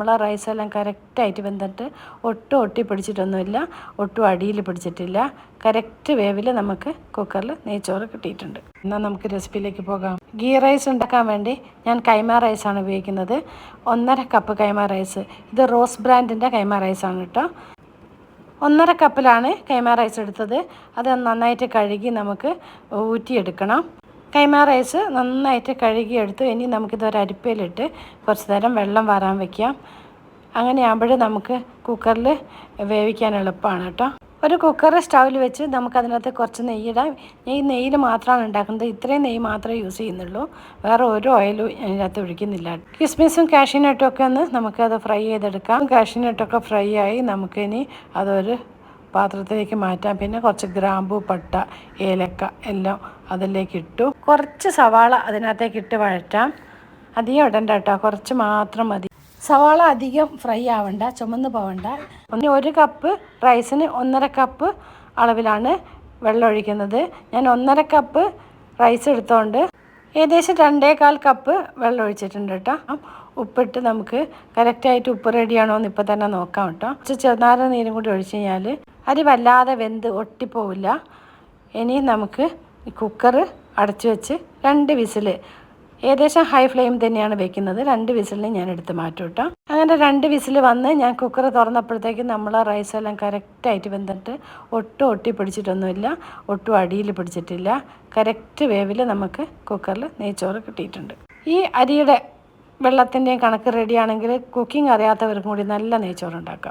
നമ്മൾ റൈസ് എല്ലാം കറക്റ്റായിട്ട് വെന്തിട്ട് ഒട്ടും ഒട്ടി പിടിച്ചിട്ടൊന്നുമില്ല ഒട്ടും അടിയിൽ പിടിച്ചിട്ടില്ല. കറക്റ്റ് വേവിൽ നമുക്ക് കുക്കറിൽ നെയ്ച്ചോറ് കിട്ടിയിട്ടുണ്ട്. എന്നാൽ നമുക്ക് റെസിപ്പിയിലേക്ക് പോകാം. ഗീ റൈസ് ഉണ്ടാക്കാൻ വേണ്ടി ഞാൻ കൈമ റൈസാണ് ഉപയോഗിക്കുന്നത്. ഒന്നര കപ്പ് കൈമ റൈസ് ഇത് റോസ് ബ്രാൻഡിന്റെ കൈമ റൈസാണ് കേട്ടോ ഒന്നര കപ്പിലാണ് കൈമ റൈസ് എടുത്തത്. അത് നന്നായിട്ട് കഴുകി നമുക്ക് ഊറ്റിയെടുക്കണം. കൈമ റൈസ് നന്നായിട്ട് കഴുകിയെടുത്തു. ഇനി നമുക്കിത് ഒരു അരിപ്പയിലിട്ട് കുറച്ച് നേരം വെള്ളം വരാൻ വെക്കാം. അങ്ങനെയാകുമ്പോൾ നമുക്ക് കുക്കറിൽ വേവിക്കാൻ എളുപ്പമാണ് കേട്ടോ. ഒരു കുക്കർ സ്റ്റൗവിൽ വെച്ച് നമുക്കതിനകത്ത് കുറച്ച് നെയ്യിടാം ഈ നെയ്യിൽ മാത്രമാണ് ഉണ്ടാക്കുന്നത്. ഇത്രയും നെയ്യ് മാത്രമേ യൂസ് ചെയ്യുന്നുള്ളൂ. വേറെ ഒരു ഓയിലും അതിനകത്ത് ഒഴിക്കുന്നില്ല. കിസ്മിസും കാഷ്യനട്ടും ഒക്കെ ഒന്ന് നമുക്കത് ഫ്രൈ ചെയ്തെടുക്കാം. കാഷ്യനട്ടൊക്കെ ഫ്രൈ ആയി നമുക്കിനി അതൊരു പാത്രത്തിലേക്ക് മാറ്റാം പിന്നെ കുറച്ച് ഗ്രാമ്പു പട്ട ഏലക്ക എല്ലാം അതിലേക്ക് ഇട്ടു. കുറച്ച് സവാള അതിനകത്തേക്ക് ഇട്ട് വഴറ്റാം. അധികം ഇടണ്ട കേട്ടോ കുറച്ച് മാത്രം മതി. സവാള അധികം ഫ്രൈ ആവണ്ട ചുമന്ന് പോവണ്ട. ഒന്ന് ഒരു കപ്പ് റൈസിന് ഒന്നര കപ്പ് അളവിലാണ് വെള്ളം ഒഴിക്കുന്നത്. ഞാൻ ഒന്നര കപ്പ് റൈസ് എടുത്തോണ്ട് ഏകദേശം രണ്ടേകാൽ കപ്പ് വെള്ളം ഒഴിച്ചിട്ടുണ്ട് കേട്ടോ. ഉപ്പിട്ട് നമുക്ക് കറക്റ്റായിട്ട് ഉപ്പ് റെഡിയാണോ എന്ന് ഇപ്പോൾ തന്നെ നോക്കാം കേട്ടോ. കുറച്ച് ചെറുനാര നീരും കൂടി ഒഴിച്ച് കഴിഞ്ഞാൽ അരി വല്ലാതെ വെന്ത് ഒട്ടിപ്പോവില്ല. ഇനി നമുക്ക് കുക്കർ അടച്ചു വെച്ച് രണ്ട് വിസിൽ ഏകദേശം ഹൈ ഫ്ലെയിം തന്നെയാണ് വെക്കുന്നത്. രണ്ട് വിസിലിന് ഞാൻ എടുത്ത് മാറ്റും കേട്ടോ. അങ്ങനെ രണ്ട് വിസിൽ വന്ന് ഞാൻ കുക്കർ തുറന്നപ്പോഴത്തേക്കും നമ്മൾ റൈസ് എല്ലാം കറക്റ്റായിട്ട് വെന്തിട്ട് ഒട്ടും ഒട്ടി പിടിച്ചിട്ടൊന്നുമില്ല. ഒട്ടും അടിയിൽ പിടിച്ചിട്ടില്ല. കറക്റ്റ് വേവിൽ നമുക്ക് കുക്കറിൽ നെയ്ച്ചോറ് കിട്ടിയിട്ടുണ്ട്. ഈ അരിയുടെ വെള്ളത്തിന്റെയും കണക്ക് റെഡിയാണെങ്കിൽ കുക്കിംഗ് അറിയാത്തവർക്കും കൂടി നല്ല നെയ്ച്ചോറ് ഉണ്ടാക്കാം